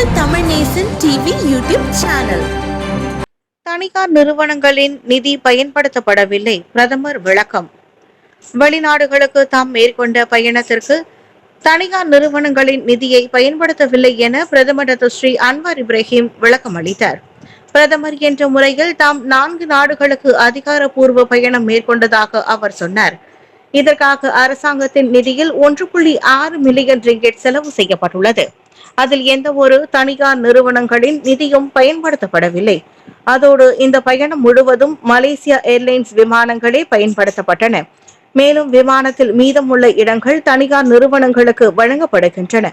உங்கள் Tamil Nesan TV YouTube channel தனியார் நிறுவனங்களின் நிதி பயன்படுத்தப்படவில்லை. பிரதமர் விளக்கம். வெளிநாடுகளுக்கு தாம் மேற்கொண்ட பயணத்திற்கு தனியார் நிறுவனங்களின் நிதியை பயன்படுத்தவில்லை என பிரதமர் டாக்டர் ஸ்ரீ அன்வார் இப்ராஹிம் விளக்கம் அளித்தார். பிரதமர் என்ற முறையில் தாம் நான்கு நாடுகளுக்கு அதிகாரப்பூர்வ பயணம் மேற்கொண்டதாக அவர் சொன்னார். இதற்காக அரசாங்கத்தின் நிதியில் ஒன்று புள்ளி ஆறு மில்லியன் ரிங்கெட் செலவு செய்யப்பட்டுள்ளது. அதில் எந்த ஒரு தனியார் நிறுவனங்களின் நிதியும் பயன்படுத்தப்படவில்லை. அதோடு இந்த பயணம் முழுவதும் மலேசியா ஏர்லைன்ஸ் விமானங்களே பயன்படுத்தப்பட்டன. மேலும் விமானத்தில் மீதமுள்ள இடங்கள் தனியார் நிறுவனங்களுக்கு வழங்கப்படுகின்றன.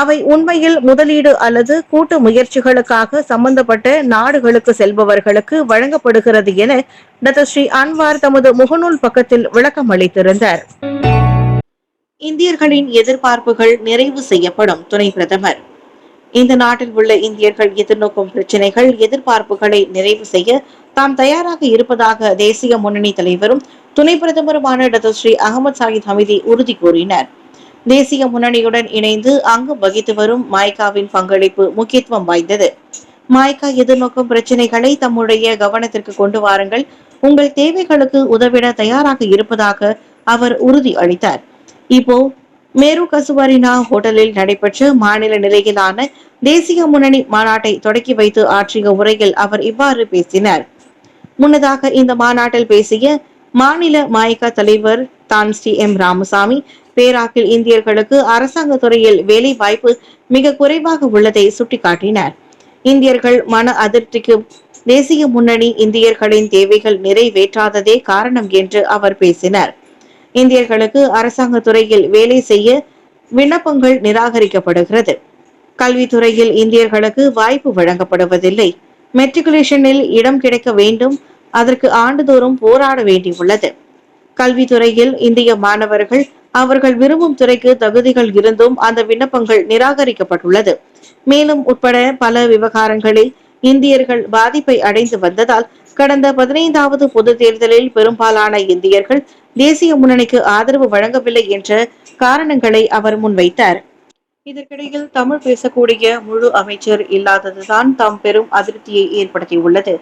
அவை உண்மையில் முதலீடு அல்லது கூட்டு முயற்சிகளுக்காக சம்பந்தப்பட்ட நாடுகளுக்கு செல்பவர்களுக்கு வழங்கப்படுகிறது என டாக்டர் ஸ்ரீ அன்வார் தமது முகநூல் பக்கத்தில் விளக்கம் அளித்திருந்தார் இந்தியர்களின் எதிர்பார்ப்புகள் நிறைவு செய்யப்படும் துணை பிரதமர். இந்த நாட்டில் உள்ள இந்தியர்கள் எதிர்நோக்கும் பிரச்சினைகள் எதிர்பார்ப்புகளை நிறைவு செய்ய தாம் தயாராக இருப்பதாக தேசிய முன்னணி தலைவரும் துணை பிரதமருமான doctor Sri Ahmad Zahid Hamidi உறுதி கூறினர். தேசிய முன்னணியுடன் இணைந்து அங்கம் வகித்து வரும் மாய்காவின் பங்களிப்பு முக்கியத்துவம் வாய்ந்தது. மாய்கா எதிர்நோக்கும் பிரச்சனைகளை தம்முடைய கவனத்திற்கு கொண்டு வாருங்கள். உங்கள் தேவைகளுக்கு உதவிட தயாராக இருப்பதாக அவர் உறுதி அளித்தார். இப்போ மேரு கசுவரினா ஹோட்டலில் நடைபெற்ற மாநில நிலையிலான தேசிய முன்னணி மாநாட்டை தொடக்கி வைத்து ஆற்றிய உரையில் அவர் இவ்வாறு பேசினார். முன்னதாக இந்த மாநாட்டில் பேசிய மாநில மாயக்கா தலைவர் தான் ஸ்ரீ எம் ராமசாமி பேராக்கில் இந்தியர்களுக்கு அரசாங்க துறையில் வேலை வாய்ப்பு மிக குறைவாக உள்ளதை சுட்டிக்காட்டினார். இந்தியர்கள் மன அதிருப்திக்கு தேசிய முன்னணி இந்தியர்களின் தேவைகள் நிறைவேற்றாததே காரணம் என்று அவர் பேசினார். இந்தியர்களுக்கு அரசாங்க துறையில் வேலை செய்ய விண்ணப்பங்கள் நிராகரிக்கப்படுகிறது. கல்வித்துறையில் இந்தியர்களுக்கு வாய்ப்பு வழங்கப்படுவதில்லை. மெட்ரிகுலேஷனில் இடம் கிடைக்க வேண்டும். அதற்கு ஆண்டுதோறும் போராட வேண்டியுள்ளது. கல்வித்துறையில் இந்திய மாணவர்கள் அவர்கள் விரும்பும் துறைக்கு தகுதிகள் இருந்தும் அந்த விண்ணப்பங்கள் நிராகரிக்கப்பட்டுள்ளது. மேலும் உட்பட பல விவகாரங்களில் இந்தியர்கள் பாதிப்பை அடைந்து வந்ததால் கடந்த பதினைந்தாவது பொது தேர்தலில் பெரும்பாலான இந்தியர்கள் தேசிய முன்னணிக்கு ஆதரவு வழங்கவில்லை என்ற காரணங்களை அவர் முன்வைத்தார். இதற்கிடையில் தமிழ் பேசக்கூடிய முழு அமைச்சர் இல்லாததுதான் தாம் பெரும் அதிருப்தியை ஏற்படுத்தியுள்ளது.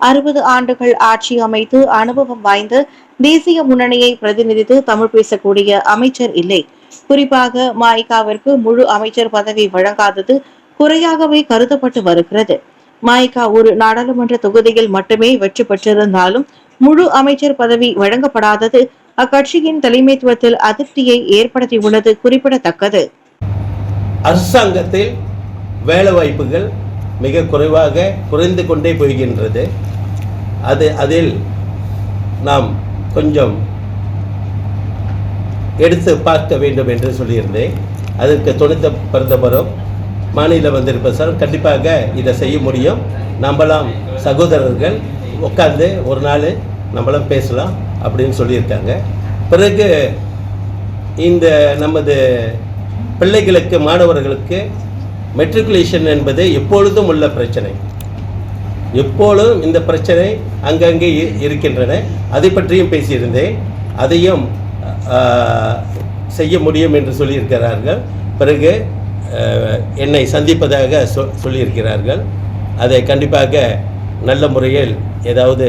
அறுபது ஆண்டுகள் ஆட்சி அமைத்து அனுபவம் வாய்ந்த தேசிய முன்னணியை பிரதிநிதித்து தமிழ் பேசக்கூடிய அமைச்சர் இல்லை. குறிப்பாக மாய்காவிற்கு முழு அமைச்சர் பதவி வழங்காதது குறையாகவே கருதப்பட்டு வருகிறது. மாய்கா ஒரு நாடாளுமன்ற தொகுதியில் மட்டுமே வெற்றி பெற்றிருந்தாலும் முழு அமைச்சர் பதவி வழங்கப்படாதது அக்கட்சியின் தலைமைத்துவத்தில் அதிருப்தியை ஏற்படுத்தியுள்ளது குறிப்பிடத்தக்கது. அரசாங்கத்தில் வேலை வாய்ப்புகள் மிக குறைவாக குறைந்து கொண்டே போகின்றது. அது அதில் நாம் கொஞ்சம் எடுத்து பார்க்க வேண்டும் என்று சொல்லியிருந்தேன். அதற்கு துணைத்த பிரதமரும் மாநிலம் வந்திருப்பதால் கண்டிப்பாக இதை செய்ய முடியும். நம்மளாம் சகோதரர்கள் உட்காந்து ஒரு நாள் நம்மளாம் பேசலாம் அப்படின்னு சொல்லியிருக்காங்க. பிறகு இந்த நமது பிள்ளைகளுக்கு மாணவர்களுக்கு மெட்ரிகுலேஷன் என்பது எப்பொழுதும் உள்ள பிரச்சனை. எப்பொழுதும் இந்த பிரச்சனை அங்கங்கே இ- இருக்கின்றன. அதை பற்றியும் பேசியிருந்தேன். அதையும் செய்ய முடியும் என்று சொல்லியிருக்கிறார்கள். பிறகு என்னை சந்திப்பதாக சொ சொல்லியிருக்கிறார்கள். அதை கண்டிப்பாக நல்ல முறையில் ஏதாவது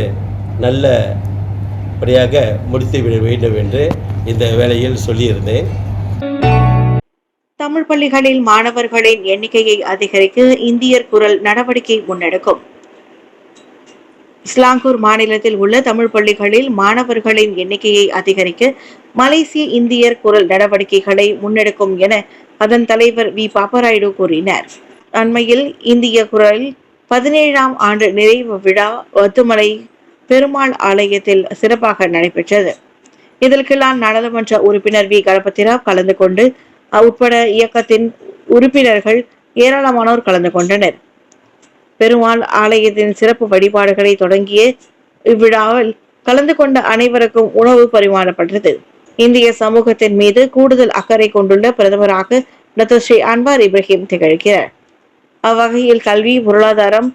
நல்லபடியாக முடித்து விட வேண்டும் என்று இந்த வேளையில் சொல்லியிருந்தேன். தமிழ் பள்ளிகளில் மாணவர்களின் எண்ணிக்கையை அதிகரிக்க இந்தியர் குரல் நடவடிக்கை முன்னெடுக்கும். இஸ்லாங்கூர் மாநிலத்தில் உள்ள தமிழ் பள்ளிகளில் மாணவர்களின் எண்ணிக்கையை அதிகரிக்க மலேசிய இந்தியர் குரல் நடவடிக்கைகளை முன்னெடுக்கும் என அதன் தலைவர் வி. பாப்பராயுடு கூறினார். அண்மையில் இந்திய குரல் பதினேழாம் ஆண்டு நிறைவு விழா ஒத்துமலை பெருமாள் ஆலயத்தில் சிறப்பாக நடைபெற்றது. இதில் கிளான் நாடாளுமன்ற உறுப்பினர் வி. கணபதிராவ் கலந்து கொண்டு உட்பட இயக்கத்தின் உறுப்பினர்கள் ஏராளமானோர் கலந்து கொண்டனர். பெருமாள் ஆலயத்தின் சிறப்பு வழிபாடுகளை தொடங்கிய இவ்விழாவில் கலந்து கொண்ட அனைவருக்கும் உணவு பரிமாறப்பட்டது. இந்திய சமூகத்தின் மீது கூடுதல் அக்கறை கொண்டுள்ள பிரதமராக டாக்டர் ஸ்ரீ அன்வார் இப்ராஹிம் திகழ்கிறார். அவ்வகையில் கல்வி பொருளாதாரம்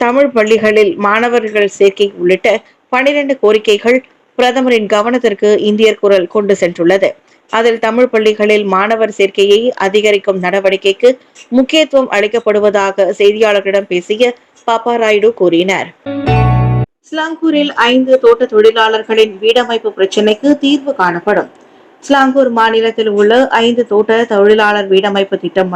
தமிழ் பள்ளிகளில் மாணவர்கள் சேர்க்கை உள்ளிட்ட பனிரெண்டு கோரிக்கைகள் பிரதமரின் கவனத்திற்கு இந்தியர் குரல் கொண்டு சென்றுள்ளது. அதில் தமிழ் பள்ளிகளில் மாணவர் சேர்க்கையை அதிகரிக்கும் நடவடிக்கைக்கு முக்கியத்துவம் அளிக்கப்படுவதாக செய்தியாளர்களிடம் பேசிய பாப்பா ராயுடு கூறினார். ஸ்லாங்கூரில் ஐந்து தோட்ட தொழிலாளர்களின் வீடமைப்பு பிரச்சினைக்கு தீர்வு காணப்படும். ஸ்லாங்கூர் மாநிலத்தில் உள்ள ஐந்து தோட்ட தொழிலாளர் வீடமைப்பு திட்டம்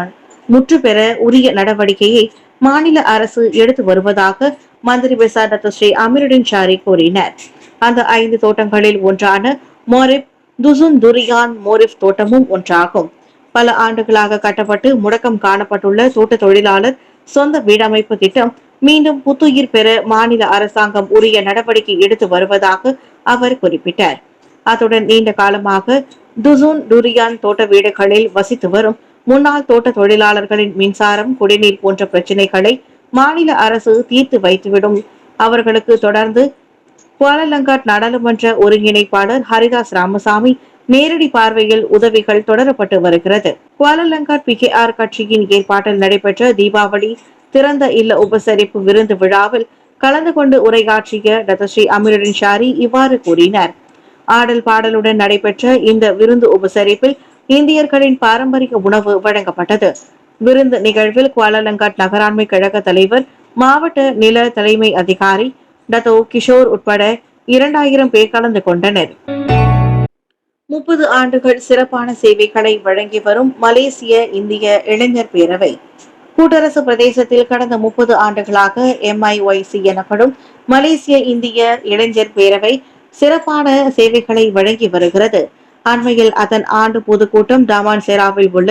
முற்று பெற உரிய நடவடிக்கையை மாநில அரசு எடுத்து வருவதாக மந்திரி பெசார் ஸ்ரீ அமீருddin சாரி கூறினார். அந்த ஐந்து தோட்டங்களில் ஒன்றான மோரிப் துசுன் துரியான் மோரிப் தோட்டமும் ஒன்றாகும். பல ஆண்டுகளாக கட்டப்பட்டு முடக்கம் காணப்பட்டுள்ள தோட்ட தொழிலாளர் சொந்த வீடமைப்பு திட்டம் மீண்டும் புத்துயிர் பெற மாநில அரசாங்கம் உரிய நடவடிக்கை எடுத்து வருவதாக அவர் குறிப்பிட்டார். அத்துடன் நீண்ட காலமாக துசூன் டுரியான் தோட்ட வீடுகளில் வசித்து வரும் முன்னாள் தோட்ட தொழிலாளர்களின் மின்சாரம் குடிநீர் போன்ற பிரச்சினைகளை மாநில அரசு தீர்த்து வைத்துவிடும். அவர்களுக்கு தொடர்ந்து குவாலலங்காட் நாடாளுமன்ற ஒருங்கிணைப்பாளர் ஹரிதாஸ் ராமசாமி நேரடி பார்வையில் உதவிகள் தொடரப்பட்டு வருகிறது. குவாலலங்காட் பிகேஆர் கட்சியின் ஏற்பாட்டில் நடைபெற்ற தீபாவளி திறந்த இல்ல உபசரிப்பு விருந்து விழாவில் கலந்து கொண்டு உரையாற்றிய டதஸ்ரீ அமீருddin ஷாரி இவ்வாறு கூறினார். ஆடல் பாடலுடன் நடைபெற்ற இந்த விருந்து உபசரிப்பில் இந்தியர்களின் பாரம்பரிய உணவு வழங்கப்பட்டது. விருந்து நிகழ்வில் குவாலலங்காட் நகராண்மை கழக தலைவர் மாவட்ட நில தலைமை அதிகாரி டத்தோ கிஷோர் உட்பட இரண்டாயிரம் பேர் கலந்து கொண்டனர். முப்பது ஆண்டுகள் சிறப்பான சேவைகளை வழங்கி வரும் மலேசிய இந்திய இளைஞர் பேரவை. கூட்டரசு பிரதேசத்தில் கடந்த முப்பது ஆண்டுகளாக எம்ஐஒய்சி எனப்படும் மலேசிய இந்திய இளைஞர் பேரவை சிறப்பான சேவைகளை வழங்கி வருகிறது. அண்மையில் அதன் ஆண்டு பொதுக்கூட்டம் டாமான் செராவில் உள்ள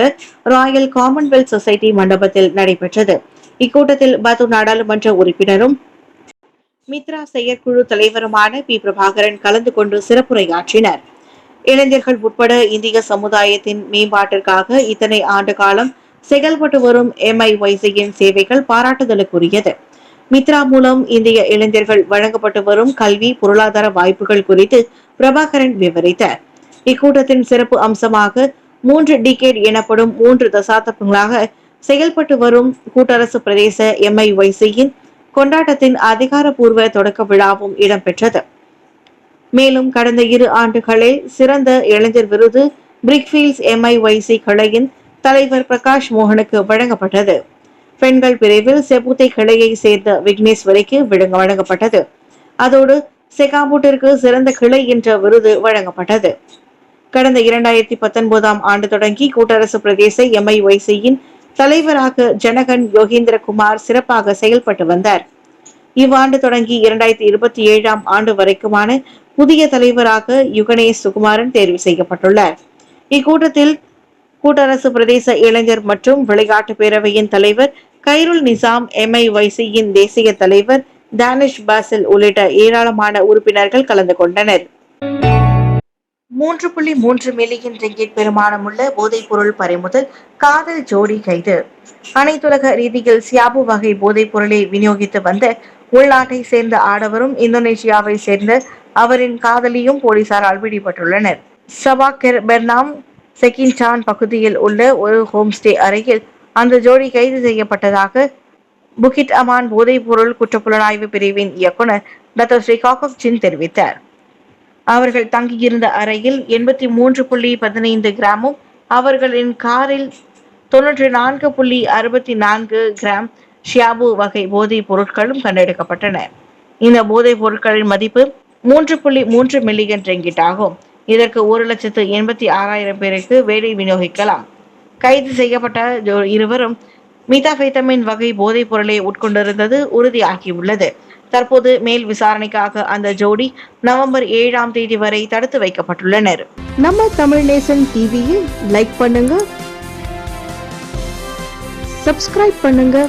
ராயல் காமன்வெல்த் சொசைட்டி மண்டபத்தில் நடைபெற்றது. இக்கூட்டத்தில் பத்து நாடாளுமன்ற உறுப்பினரும் மித்ரா செயற்குழு தலைவருமான பி. பிரபாகரன் கலந்து கொண்டு சிறப்புரையாற்றினர். இளைஞர்கள் உட்பட இந்திய சமுதாயத்தின் மேம்பாட்டிற்காக இத்தனை ஆண்டு காலம் செயல்பட்டு வரும் எம்ஐஒய்சியின் சேவைகள் பாராட்டுதலுக்குரியது. மித்ரா மூலம் இந்திய இளைஞர்கள் வழங்கப்பட்டு வரும் கல்வி பொருளாதார வாய்ப்புகள் குறித்து பிரபாகரன் விவரித்தார். இக்கூட்டத்தின் சிறப்பு அம்சமாக மூன்று டிகேட் எனப்படும் மூன்று தசாப்தங்களாக செயல்பட்டு வரும் கூட்டரசு பிரதேச எம்ஐஒய்சியின் கொண்டாட்டத்தின் அதிகாரப்பூர்வ தொடக்க விழாவும் இடம்பெற்றது. மேலும் கடந்த இரு ஆண்டுகளில் சிறந்த இளைஞர் விருது பிரிக்ஃபீல்ட்ஸ் எம்ஐஒய்சி கிளையின் தலைவர் பிரகாஷ் மோகனுக்கு வழங்கப்பட்டது. பெண்கள் பிரிவில் செபுத்தை கிளையை சேர்ந்த விக்னேஸ்வரிக்கு விடுங்க வழங்கப்பட்டது. அதோடு செகாபூட்டிற்கு சிறந்த கிளை என்ற விருது வழங்கப்பட்டது. கடந்த இரண்டாயிரத்தி பத்தொன்பதாம் ஆண்டு தொடங்கி கூட்டரசு பிரதேச எம்ஐஒய்சியின் தலைவராக ஜனகன் யோகேந்திரகுமார் சிறப்பாக செயல்பட்டு வந்தார். இவ்வாண்டு தொடங்கி இரண்டாயிரத்தி இருபத்தி ஏழாம் ஆண்டு வரைக்குமான புதிய தலைவராக யுகனேஷ் சுகுமாரன் தேர்வு செய்யப்பட்டுள்ளார். இக்கூட்டத்தில் கூட்டரசு பிரதேச இளைஞர் மற்றும் விளையாட்டு பேரவையின் தலைவர் கைருல் நிசாம் எம்ஐஒய்சியின் தேசிய தலைவர் தானிஷ் பாசில் உள்ளிட்ட ஏராளமான உறுப்பினர்கள் கலந்து கொண்டனர். மூன்று புள்ளி மூன்று மில்லியன் ரிங்கிட் பெருமானமுள்ள போதைப் பொருள் பறிமுதல் காதல் ஜோடி கைது. அனைத்துலக ரீதியில் சியாபு வகை போதைப் பொருளை விநியோகித்து வந்த உள்நாட்டை சேர்ந்த ஆடவரும் இந்தோனேஷியாவை சேர்ந்த அவரின் காதலியும் போலீசாரால் பிடிபட்டுள்ளனர். சபாக்கெர் பெர்னாம் செகின்டான் பகுதியில் உள்ள ஒரு ஹோம்ஸ்டே அறையில் அந்த ஜோடி கைது செய்யப்பட்டதாக புகிட் அமான் போதைப்பொருள் குற்றப்புலனாய்வு பிரிவின் இயக்குனர் டாக்டர் ஸ்ரீ காக்கப் சின் தெரிவித்தார். அவர்கள் தங்கியிருந்த அறையில் எண்பத்தி மூன்று புள்ளி பதினைந்து கிராமும் அவர்களின் காரில் தொன்னூற்றி நான்கு புள்ளி அறுபத்தி நான்கு கிராம் ஷியாபு வகை போதைப் பொருட்களும் கண்டெடுக்கப்பட்டன. இந்த போதைப் பொருட்களின் மதிப்பு மூன்று புள்ளி மூன்று மில்லியன் ரெங்கிட் ஆகும். இதற்கு ஒரு லட்சத்து எண்பத்தி ஆறாயிரம் பேருக்கு வேலை விநியோகிக்கலாம். கைது செய்யப்பட்ட ஜோ- இருவரும் மீதாபைத்தமின் வகை போதைப் பொருளை உட்கொண்டிருந்தது உறுதியாகியுள்ளது. தற்போது மேல் விசாரணைக்காக அந்த ஜோடி நவம்பர் ஏழாம் தேதி வரை தடுத்து வைக்கப்பட்டுள்ளனர். நம்ம தமிழ் நேசன் டிவியை லைக் பண்ணுங்க சப்ஸ்கிரைப் பண்ணுங்க.